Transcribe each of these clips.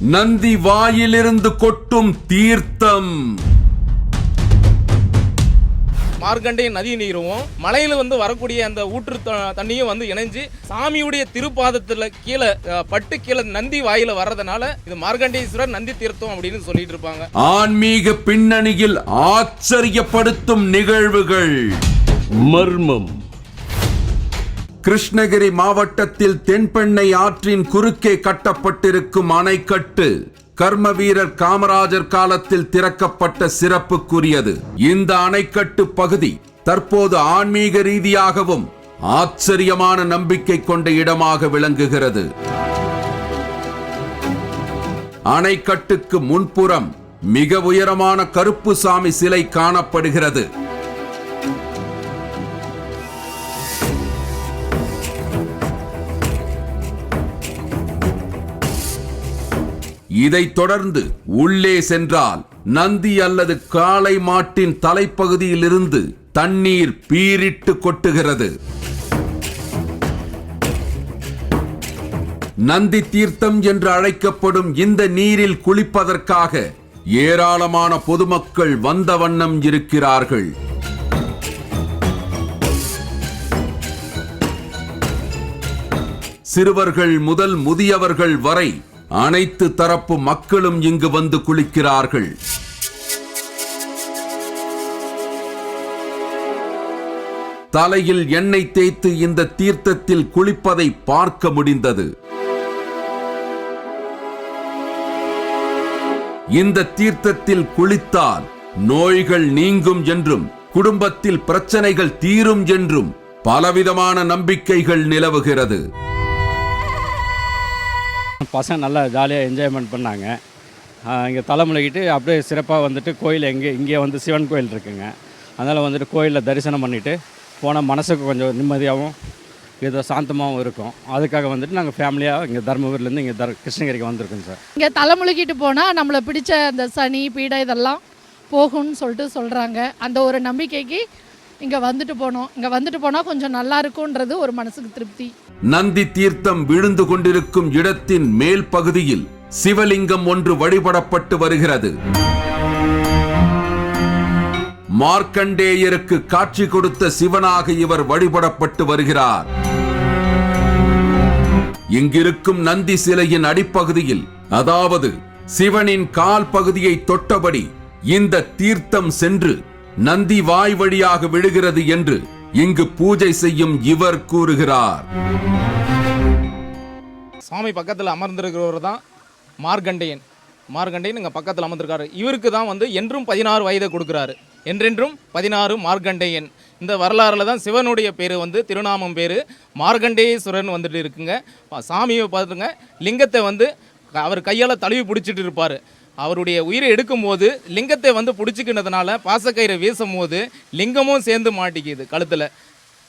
நந்தி வாயிலிருந்து கொட்டும் தீர்த்தம். மார்க்கண்டே நதி நீரும் மலையில வந்து வரக்கூடிய அந்த ஊற்று தண்ணியும் வந்து இணைஞ்சு சாமியுடைய திருப்பாதத்துல கீழே பட்டு கீழே நந்தி வாயில வர்றதுனால இது மார்க்கண்டேஸ்வரர் நந்தி தீர்த்தம் அப்படின்னு சொல்லிட்டு இருப்பாங்க. ஆன்மீக பின்னணியில் ஆச்சரியப்படுத்தும் நிகழ்வுகள். மர்மம். கிருஷ்ணகிரி மாவட்டத்தில் தென்பெண்ணை ஆற்றின் குறுக்கே கட்டப்பட்டிருக்கும் அணைக்கட்டு கர்ம வீரர் காமராஜர் காலத்தில் திறக்கப்பட்ட சிறப்புக்குரியது. இந்த அணைக்கட்டு பகுதி தற்போது ஆன்மீக ரீதியாகவும் ஆச்சரியமான நம்பிக்கை கொண்ட இடமாக விளங்குகிறது. அணைக்கட்டுக்கு முன்புறம் மிக உயரமான கருப்பு சாமி சிலை காணப்படுகிறது. இதைத் தொடர்ந்து உள்ளே சென்றால் நந்தி அல்லது காளை மாட்டின் தலைப்பகுதியிலிருந்து தண்ணீர் பீரிட்டு கொட்டுகிறது. நந்தி தீர்த்தம் என்று அழைக்கப்படும் இந்த நீரில் குளிப்பதற்காக ஏராளமான பொதுமக்கள் வந்த வண்ணம் இருக்கிறார்கள். சிறுவர்கள் முதல் முதியவர்கள் வரை அனைத்து தரப்பு மக்களும் இங்கு வந்து குளிக்கிறார்கள். தலையில் எண்ணெய் தேய்த்து இந்த தீர்த்தத்தில் குளிப்பதை பார்க்க முடிந்தது. இந்த தீர்த்தத்தில் குளித்தால் நோய்கள் நீங்கும் என்றும் குடும்பத்தில் பிரச்சனைகள் தீரும் என்றும் பலவிதமான நம்பிக்கைகள் நிலவுகிறது. பசங்க நல்லா ஜாலியாக என்ஜாய்மெண்ட் பண்ணாங்க. இங்கே தலைமுழுகிட்டு அப்படியே சிறப்பாக வந்துட்டு கோயில் எங்கே இங்கே வந்து சிவன் கோயில் இருக்குங்க. அதனால் வந்துட்டு கோயிலில் தரிசனம் பண்ணிவிட்டு போனால் மனசுக்கு கொஞ்சம் நிம்மதியாகவும் ஏதோ சாந்தமாகவும் இருக்கும். அதுக்காக வந்துட்டு நாங்கள் ஃபேமிலியாக இங்கே தருமபுரிலேருந்து இங்கே தர் கிருஷ்ணகிரிக்கு வந்திருக்கோம் சார். இங்கே தலைமுழுகிட்டு போனால் நம்மளை பிடிச்ச அந்த சனி பீடை இதெல்லாம் போகும்னு சொல்லிட்டு சொல்கிறாங்க அந்த ஒரு நம்பிக்கைக்கு இங்கே வந்துட்டு போனோம். இங்கே வந்துட்டு போனால் கொஞ்சம் நல்லா இருக்கும்ன்றது ஒரு மனசுக்கு திருப்தி. நந்தி தீர்த்தம் விழுந்து கொண்டிருக்கும் இடத்தின் மேல் பகுதியில் சிவலிங்கம் ஒன்று வழிபடப்பட்டு வருகிறது. மார்க்கண்டேயருக்கு காட்சி கொடுத்த சிவனாக இவர் வழிபடப்பட்டு வருகிறார். இங்கிருக்கும் நந்தி சிலையின் அடிப்பகுதியில் அதாவது சிவனின் கால் பகுதியை தொட்டபடி இந்த தீர்த்தம் சென்று நந்தி வாய் வழியாக விழுகிறது என்று இங்கு பூஜை செய்யும் இவர் கூறுகிறார். சாமி பக்கத்தில் அமர்ந்திருக்கிறவர் தான் மார்கண்டையன். மார்கண்டையன் இங்கே பக்கத்தில் அமர்ந்திருக்காரு. இவருக்கு தான் வந்து என்றும் பதினாறு வயதை கொடுக்குறாரு. என்றென்றும் பதினாறு மார்க்கண்டேயன் இந்த வரலாறுல தான் சிவனுடைய பேர் வந்து திருநாமம் பேர். மார்க்கண்டேஸ்வரன் வந்துட்டு இருக்குங்க. சாமியை பார்த்துங்க லிங்கத்தை வந்து அவர் கையால் தழுவி பிடிச்சிட்டு இருப்பார். அவருடைய உயிரை எடுக்கும்போது லிங்கத்தை வந்து பிடிச்சிக்கினதுனால பாசக்கயிறை வீசும் போது லிங்கமும் சேர்ந்து மாட்டிக்கிது கழுத்தில்.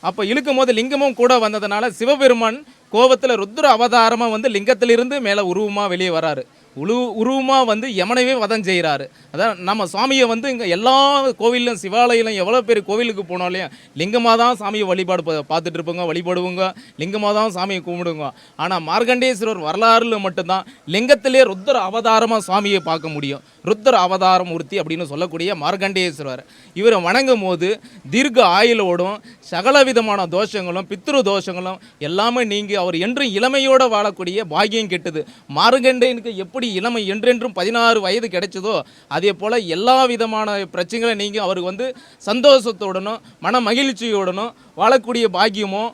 அப்போ இழுக்கும் போது லிங்கமும் கூட வந்ததுனால சிவபெருமான் கோபத்தில் ருத்ர அவதாரமாக வந்து லிங்கத்திலிருந்து மேலே உருவமாக வெளியே வராரு. உழு உருவமாக வந்து யமனவே வதம் செய்கிறாரு. அதான் நம்ம சாமியை வந்து இங்கே எல்லா கோவிலும் சிவாலயிலும் எவ்வளோ பேர் கோவிலுக்கு போனாலையும் லிங்கமாக தான் சாமியை வழிபாடு பார்த்துட்டு இருப்போங்க வழிபடுவோங்க. லிங்கமாக தான் சாமியை கும்பிடுங்க. ஆனால் மார்கண்டேஸ்வரர் வரலாறுல மட்டும்தான் லிங்கத்திலே ருத்ர அவதாரமாக சாமியை பார்க்க முடியும். ருத்ர அவதார மூர்த்தி அப்படின்னு சொல்லக்கூடிய மார்கண்டேஸ்வரர் இவரை வணங்கும் போது தீர்க்க ஆயுளோடும் சகல விதமான தோஷங்களும் பித்ரு தோஷங்களும் எல்லாமே நீங்கி அவர் என்றும் இளமையோடு வாழக்கூடிய பாக்கியம் கெட்டது. மார்கண்டேனுக்கு எப்படி இளமை என்றென்றும் பதினாறு வயது கிடைச்சதோ அதே போல் எல்லா விதமான பிரச்சனைகளை நீங்கள் அவருக்கு வந்து சந்தோஷத்தோடனும் மன மகிழ்ச்சியோடனும் வாழக்கூடிய பாக்கியமும்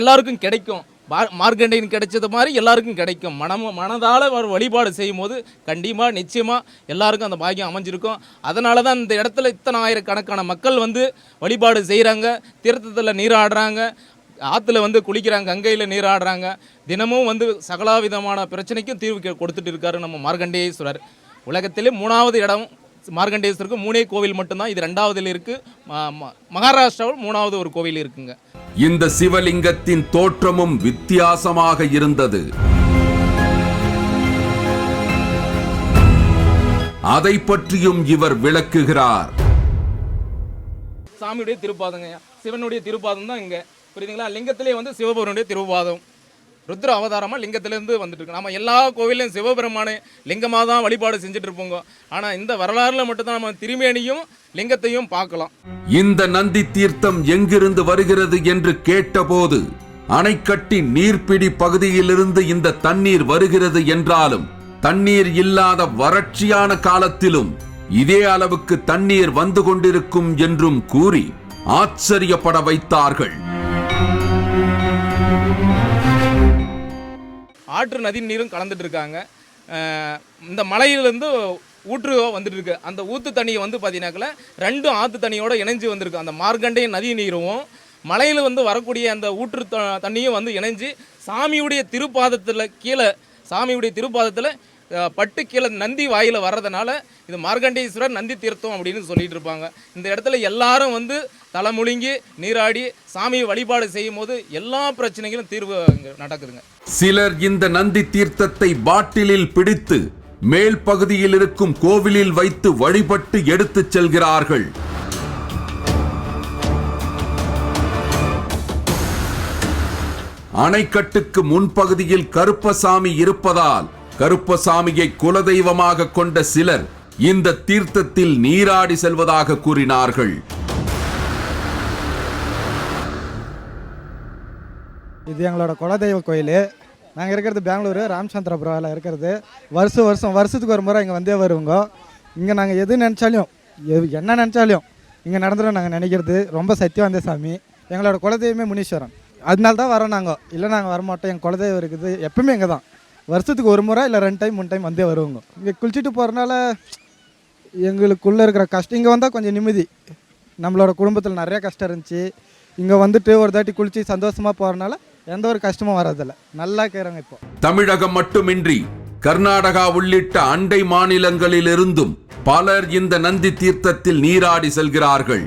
எல்லாருக்கும் கிடைக்கும். மார்க்கண்டையின் கிடைச்சது மாதிரி எல்லாருக்கும் கிடைக்கும். மனம் மனதால் ஒரு வழிபாடு செய்யும் போது கண்டிப்பாக நிச்சயமாக எல்லாருக்கும் அந்த பாக்கியம் அமைஞ்சிருக்கும். அதனால தான் இந்த இடத்துல இத்தனை ஆயிரக்கணக்கான மக்கள் வந்து வழிபாடு செய்கிறாங்க தீர்த்தத்தில் நீராடுறாங்க. ஆற்றுல வந்து குளிக்கிறாங்க கங்கையில் நீராடுறாங்க தினமும் வந்து சகலாவிதமான பிரச்சனைக்கும் தீர்வு கொடுத்துட்டு இருக்காரு நம்ம மார்க்கண்டேஸ்வரர் உலகத்திலே மூணாவது இடம் மார்க்கண்டேஸ்வருக்கு மூணே கோவில் மட்டும்தான் இது ரெண்டாவதுல இருக்குது மகாராஷ்டிராவில் மூணாவது ஒரு கோவில் இருக்குங்க. இந்த சிவலிங்கத்தின் தோற்றமும் வித்தியாசமாக இருந்தது. அதை பற்றியும் இவர் விளக்குகிறார். சாமியுடைய திருப்பாதங்க சிவனுடைய திருப்பாதம் தான் இங்கே. புரியுதுங்களா? லிங்கத்திலே வந்து சிவபெருனுடைய திருவாதம். ருத்ர அவதாரமாக லிங்கத்திலேருந்து வந்துட்டு இருக்கு நம்ம எல்லா கோவிலையும் சிவபெருமானை லிங்கமாக தான் வழிபாடு செஞ்சுட்டு இருப்போங்க ஆனால் இந்த வரலாறுல மட்டும்தான் நம்ம திருமேனியும் லிங்கத்தையும் பார்க்கலாம். இந்த நந்தி தீர்த்தம் எங்கிருந்து வருகிறது என்று கேட்டபோது அணைக்கட்டி நீர்ப்பிடி பகுதியிலிருந்து இந்த தண்ணீர் வருகிறது என்றாலும் தண்ணீர் இல்லாத வறட்சியான காலத்திலும் இதே அளவுக்கு தண்ணீர் வந்து கொண்டிருக்கும் என்றும் கூறி ஆச்சரியப்பட வைத்தார்கள். ஆற்று நதி நீரும் கலந்துட்டு இருக்காங்க இந்த மலையிலேருந்து ஊற்று வந்துட்டு இருக்கு அந்த ஊத்து தண்ணியை வந்து பார்த்தீங்கன்னாக்கல ரெண்டும் ஆற்று தண்ணியோட இணைஞ்சு வந்திருக்கு. அந்த மார்க்கண்டேய நதி நீரும் மலையில் வந்து வரக்கூடிய அந்த ஊற்று த- தண்ணியும் வந்து இணைஞ்சு சாமியுடைய திருப்பாதத்தில் கீழே சாமியுடைய திருப்பாதத்தில் பட்டு கீழே நந்தி வாயில் வர்றதுனால இது மார்கண்டேஸ்வரர் நந்தி தீர்த்தம் அப்படின்னு சொல்லிட்டு இருப்பாங்க. இந்த இடத்துல எல்லாரும் வந்து தலைமுழுங்கி நீராடி சாமியை வழிபாடு செய்யும் போது எல்லா பிரச்சனைகளும் தீர்வு நடக்குதுங்க. சிலர் இந்த நந்தி தீர்த்தத்தை பாட்டிலில் பிடித்து மேல் பகுதியில் இருக்கும் கோவிலில் வைத்து வழிபட்டு எடுத்துச் செல்கிறார்கள். அணைக்கட்டுக்கு முன்பகுதியில் கருப்பசாமி இருப்பதால் கருப்பசாமியை குலதெய்வமாக கொண்ட சிலர் இந்த தீர்த்தத்தில் நீராடி செல்வதாக கூறினார்கள். இது எங்களோட குலதெய்வ கோயில். நாங்கள் இருக்கிறது பெங்களூரு ராமச்சந்திரபுராவில் இருக்கிறது. வருஷம் வருஷம் வருஷத்துக்கு ஒரு முறை இங்கே வந்தே வருவோங்க. இங்கே நாங்கள் எது நினச்சாலும் எது என்ன நினச்சாலும் இங்கே நடந்துடும் நாங்கள் நினைக்கிறது. ரொம்ப சத்தியவாந்த சாமி. எங்களோட குலதெய்வமே முனீஸ்வரன். அதனால தான் வரோம் நாங்கள் இல்லை நாங்கள் வரமாட்டோம். எங்கள் குலதெய்வம் இருக்குது. எப்பவுமே இங்கே தான் வருஷத்துக்கு ஒரு முறை இல்லை ரெண்டு டைம் மூணு டைம் வந்தே வருவாங்க. இங்கே குளிச்சுட்டு போகிறனால எங்களுக்குள்ளே இருக்கிற கஷ்டம் இங்கே வந்தால் கொஞ்சம் நிம்மதி. நம்மளோட குடும்பத்தில் நிறையா கஷ்டம் இருந்துச்சு. இங்கே வந்துட்டு ஒரு தாட்டி குளித்து சந்தோஷமாக போகிறனால எந்த ஒரு கஷ்டமும் வர்றதில்ல. நல்லா இருக்கிறாங்க இப்போ. தமிழகம் மட்டுமின்றி கர்நாடகா உள்ளிட்ட அண்டை மாநிலங்களிலிருந்தும் பலர் இந்த நந்தி தீர்த்தத்தில் நீராடி செல்கிறார்கள்.